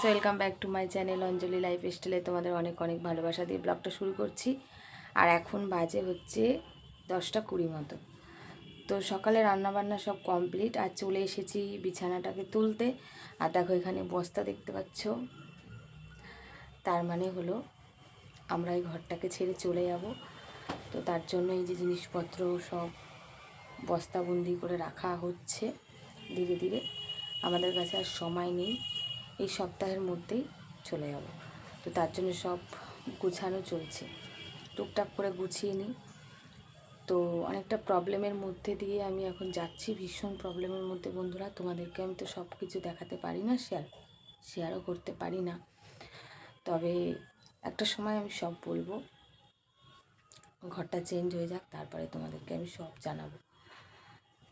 Friends welcome back to my channel Anjali life স্টাইলে তোমাদের অনেক অনেক ভালোবাসা দিয়ে ব্লগটা শুরু করছি। আর এখন বাজে হচ্ছে দশটা কুড়ি মতো। তো সকালে রান্নাবান্না সব কমপ্লিট আর চলে এসেছি বিছানাটাকে তুলতে। আর দেখো এখানে বস্তা দেখতে পাচ্ছ। তার মানে হলো আমরা এই ঘরটাকে ছেড়ে চলে যাব। তো তার জন্য এই যে জিনিসপত্র সব বস্তাবন্দি করে রাখা হচ্ছে ধীরে ধীরে। আমাদের কাছে আর সময় নেই। এই সপ্তাহের মধ্যেই চলে যাব। তো তার জন্য সব গুছানো চলছে। টুকটাক করে গুছিয়ে নিই। তো অনেকটা প্রবলেমের মধ্যে দিয়ে আমি এখন যাচ্ছি। ভীষণ প্রবলেমের মধ্যে বন্ধুরা, তোমাদেরকে আমি তো সব কিছু দেখাতে পারি না শেয়ার শেয়ারও করতে পারি না। তবে একটা সময় আমি সব বলব। ঘরটা চেঞ্জ হয়ে যাক, তারপরে তোমাদেরকে আমি সব জানাব।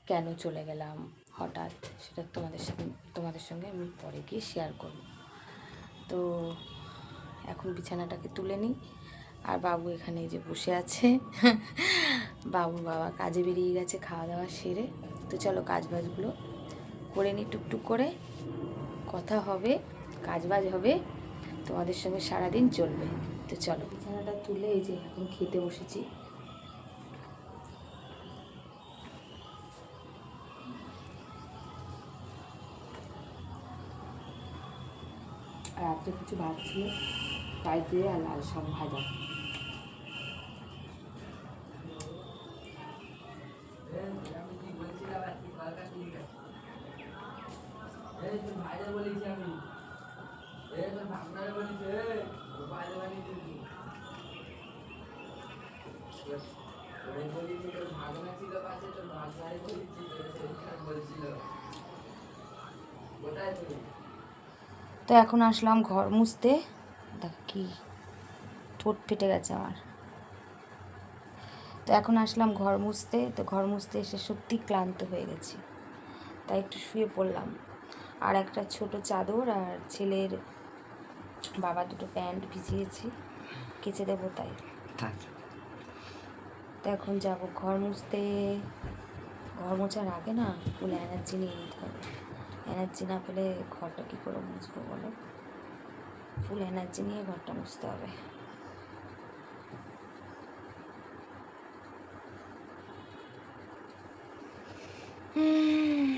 কেন চলে গেলাম হঠাৎ, সেটা তোমাদের সাথে সঙ্গে আমি পরে গিয়ে শেয়ার করব। তো এখন বিছানাটাকে তুলে নিই। আর বাবু এখানে যে বসে আছে। বাবু বাবা কাজে বেরিয়ে গেছে খাওয়া দাওয়া সেরে। তো চলো কাজ বাজগুলো করে নিই টুকটুক করে। কথা হবে, কাজ বাজ হবে, তোমাদের সঙ্গে সারাদিন চলবে। তো চলো। বিছানাটা তুলে এই যে এখন খেতে বসেছি। রাত্রে কিছু ভাত ছিল তাই দিয়ে আর লাল শাক ভাজা। তো এখন আসলাম ঘর মুছতে। দেখ কি ঠোঁট ফেটে গেছে আমার। তো এখন আসলাম ঘর মুছতে তো ঘর মুছতে এসে সত্যি ক্লান্ত হয়ে গেছি। তাই একটু শুয়ে পড়লাম। আর একটা ছোট চাদর আর ছেলের বাবা দুটো প্যান্ট ভিজিয়েছি। কেচে দেবো তাই। তো এখন যাব ঘর মুছতে। ঘর মোছার আগে না ফুল এনার্জি নিয়ে নিতে হবে। এনার্জি না পেলে ঘরটা কী করে মুছবো বলো? ফুল এনার্জি নিয়ে ঘরটা মুছতে হবে।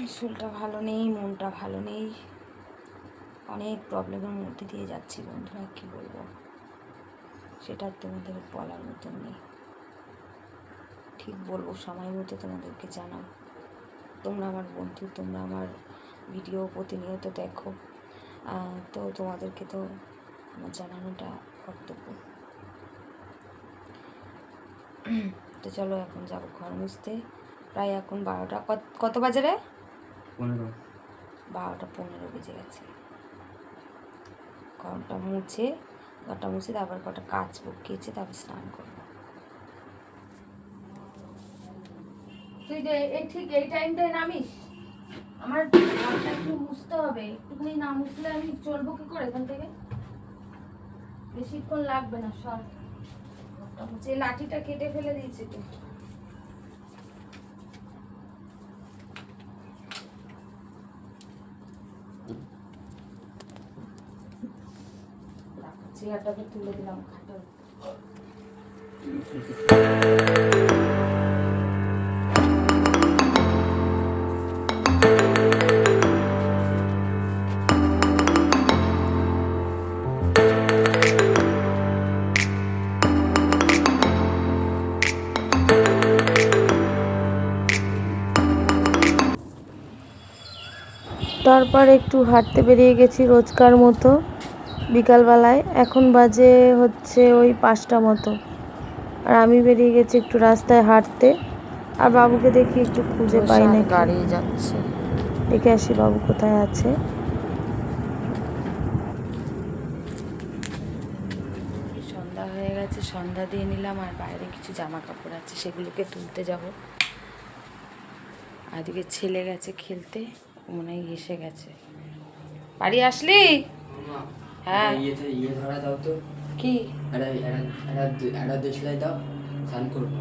শরীরটা ভালো নেই, মনটা ভালো নেই। অনেক প্রবলেমের মধ্যে দিয়ে যাচ্ছি বন্ধুরা, কী বলব? সেটা তোমাদের বলার মতন নেই। ঠিক বলব, সময় মতো তোমাদেরকে জানাও। তোমরা আমার বন্ধু, তোমরা আমার ভিডিও প্রতিনিয়ত দেখো। তো তোমাদেরকে তো আমার জানানোটা কর্তব্য। তো চলো এখন যাব ঘর মুছতে। প্রায় এখন বারোটা কত কত বাজে রে? পনেরো। বারোটা পনেরো বেজে গেছে। ঘরটা মুছে ঘরটা মুছে তারপর কটা কাচবো কেচে তারপর স্নান করব। তুই যে এই ঠিক এই টাইমটায় নামিস? আমার ঘরটা একটু মুছতে হবে। একটুখানি না মুছলে আমি চলবো কি করে এখান থেকে? বেশিক্ষণ লাগবে না সব। মুছে লাঠিটা কেটে ফেলে দিয়েছে তো। চেয়ারটাকে তুলে দিলাম খাটের তারপর একটু হাঁটতে বেরিয়ে গেছি রোজকার মতো বিকালবেলায়। এখন বাজে হচ্ছে ওই পাঁচটা মতো। আর আমি বেরিয়ে গেছি একটু রাস্তায় হাঁটতে। আর বাবুকে দেখি একটু খুঁজে পাই না গাড়ি যাচ্ছে। দেখে আসি বাবু কোথায় আছে। সন্ধ্যা হয়ে গেছে সন্ধ্যা দিয়ে নিলাম আর বাইরে কিছু জামা কাপড় আছে সেগুলোকে তুলতে যাব। আর এদিকে ছেলে গেছে খেলতে। মনে হয় এসে গেছে। বাড়ি আসলি? হ্যাঁ। ইয়ে ধরা দাও তো। কি? একটা দেশলাই দাও স্নান করব।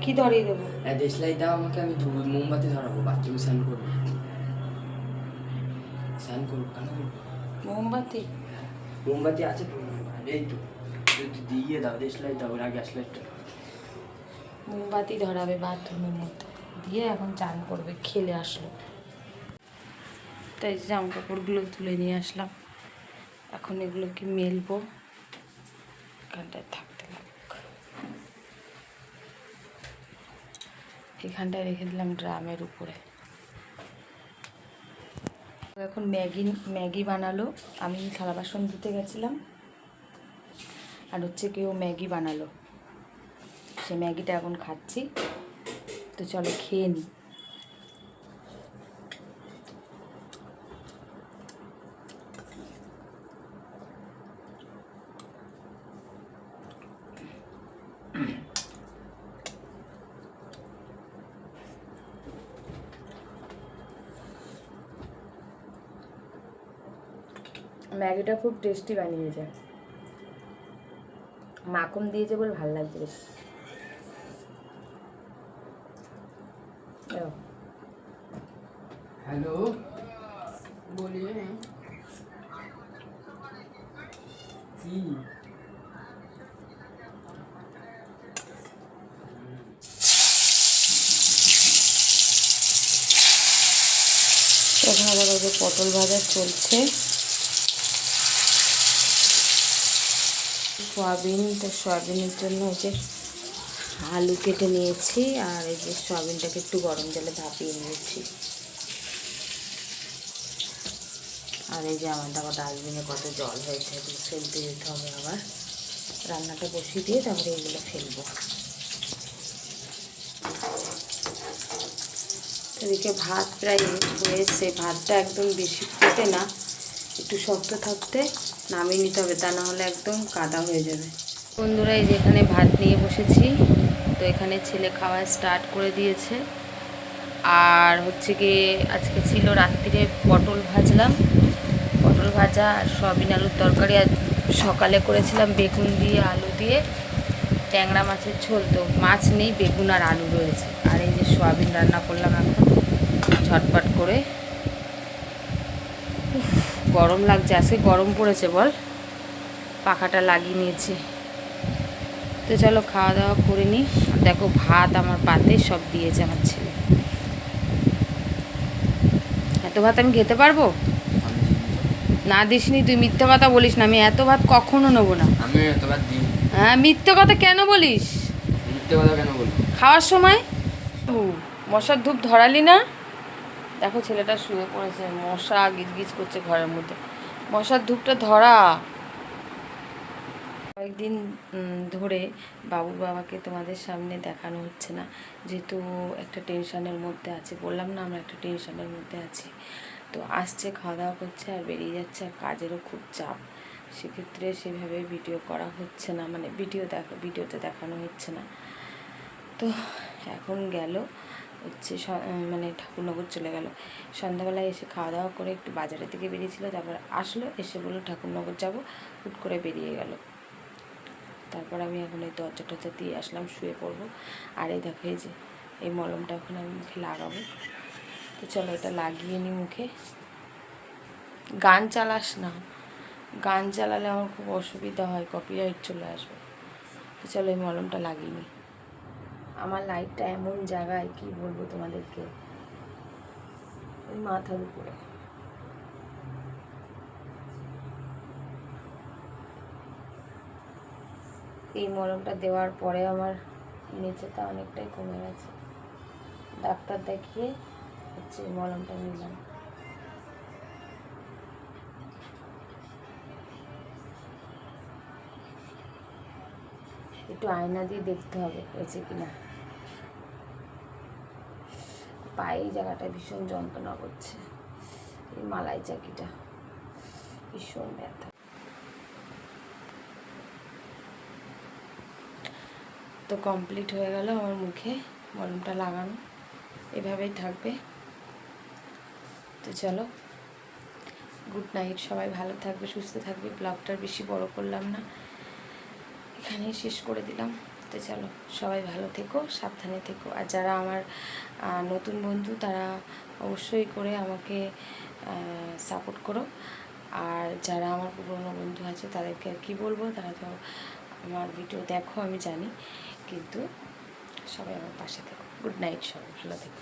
কি ধরিয়ে দেবো? দেশলাই দাও আমাকে আমি ধু- মোমবাতি ধরাবো বাথরুমে স্নান করব। স্নান করব কেন করব। মোমবাতি? মোমবাতি আছে তো এই তো দিয়ে দাও দেশলাই দাও আগে আসলে মোমবাতি ধরাবে বাথরুমের মধ্যে। দিয়ে এখন চান করবে, খেলে আসলো। তাই জামা কাপড়গুলো তুলে নিয়ে আসলাম। এখন এগুলোকে মেলবো। এখানটায় থাকতে লাগুক এখানটায় রেখে দিলাম ড্রামের উপরে। এখন ম্যাগি ম্যাগি বানালো। আমি থালা বাসন ধুতে গেছিলাম। আর হচ্ছে কেউ ম্যাগি বানালো। সে ম্যাগিটা এখন খাচ্ছি। তো চলো খেয়ে নিই ম্যাগিটা খুব টেস্টি বানিয়েছে। মাখন দিয়েছে বলে ভালো লাগছে বেশ। দেখো, हेलो बोलिए কি এখানে দেখো যে পটল ভাজা চলছে সয়াবিন তো সয়াবিনের জন্য এই যে আলু কেটে নিয়েছি আর এই যে সয়াবিনটাকে একটু গরম জলে ভাপিয়ে নিয়েছি। আর এই যে আমার দেখো ডাস্টবিনে কত জল হয়েছে, এগুলো ফেলতে যেতে হবে আবার। রান্নাটা বসিয়ে দিয়ে তারপরে এগুলো ফেলব। এদিকে ভাত প্রায় হয়েছে, ভাতটা একদম বেশি ফোটে না, একটু শক্ত থাকতে নামিয়ে নিতে হবে, তা না হলে একদম কাদা হয়ে যাবে। বন্ধুরা, এই যে এখানে ভাত নিয়ে বসেছি। তো এখানে ছেলে খাওয়া স্টার্ট করে দিয়েছে। আর হচ্ছে গিয়ে আজকে ছিল রাত্রিরে পটল ভাজলাম। পটল ভাজা আর সয়াবিন আলুর তরকারি আর সকালে করেছিলাম বেগুন দিয়ে আলু দিয়ে। ট্যাংরা মাছের ঝোল তো, মাছ নেই, বেগুন আর আলু রয়েছে। আর এই যে সয়াবিন রান্না করলাম এখন, ঝটপট করে। গরম লাগছে, আজকে গরম পড়েছে বল। পাখাটা লাগিয়ে নিয়েছি। তো চলো খাওয়া দাওয়া করে নিই। দেখো ভাত আমার পাতে সব দিয়েছে আমার ছেলে। এত ভাত আমি খেতে পারব? না দিসনি তুই মিথ্যে কথা বলিস না আমি এত ভাত কখনো নেব না। আমি এতবার দিই হ্যাঁ মিথ্যে কথা কেন বলিস? মিথ্যে কথা কেন বলব খাওয়ার সময়? মশার ধূপ ধরালি না? দেখো ছেলেটা শুয়ে পড়েছে মশা গিজগিজ করছে ঘরের মধ্যে। মশার ধূপটা ধরা। উম, ধরে বাবুর বাবাকে তোমাদের সামনে দেখানো হচ্ছে না। যেহেতু একটা টেনশনের মধ্যে আছে বললাম না আমরা একটা টেনশনের মধ্যে আছি। তো আসছে খাওয়া দাওয়া করছে আর বেরিয়ে যাচ্ছে আর কাজেরও খুব চাপ। সেক্ষেত্রে সেভাবে ভিডিও করা হচ্ছে না মানে ভিডিও দেখা ভিডিওতে দেখানো হচ্ছে না। তো এখন গেল হচ্ছে মানে ঠাকুরনগর চলে গেল। সন্ধ্যাবেলায় এসে খাওয়া দাওয়া করে একটু বাজারের দিকে বেরিয়েছিল তারপর আসলো এসে বলল ঠাকুরনগর যাব হুট করে বেরিয়ে গেল। তারপর আমি এখন এই দরজা টরজা দিয়ে আসলাম, শুয়ে পড়ব। আর এই দেখো, এই যে, এই মলমটা এখন আমি মুখে লাগাবো। তো চলো এটা লাগিয়ে নিই মুখে। গান চালাস না। গান চালালে আমার খুব অসুবিধা হয় কপিরাইট চলে আসবে। তো চলো এই মলমটা লাগিয়ে নিই আমার লাইটটা এমন জায়গায়, কি বলব তোমাদেরকে? ওই মাথার উপরে। এই মলমটা দেওয়ার পরে আমার নিচেটা অনেকটাই কমে গেছে। ডাক্তার দেখিয়ে হচ্ছে মলমটা নিলাম। একটু আয়না দিয়ে দেখতে হবে হয়েছে কিনা। পায়ে জায়গাটা ভীষণ যন্ত্রণা করছে। এই মালাই চাকিটা। ভীষণ ব্যথা। তো কমপ্লিট হয়ে গেল আমার মুখে মলমটা লাগানো। এভাবেই থাকবে। তো চলো গুড নাইট সবাই ভালো থাকবে, সুস্থ থাকবে। ব্লগটার বেশি বড় করলাম না। এখানেই শেষ করে দিলাম। তো চলো, সবাই ভালো থেকো, সাবধানে থেকো। আর যারা আমার নতুন বন্ধু, তারা অবশ্যই করে আমাকে সাপোর্ট করো। আর যারা আমার পুরনো বন্ধু আছে, তাদেরকে আর কী বলব? তারা তো আমার ভিডিও দেখো, আমি জানি। কিন্তু সবাই আমার পাশে থেকো গুড নাইট সবাই ভালো থেকো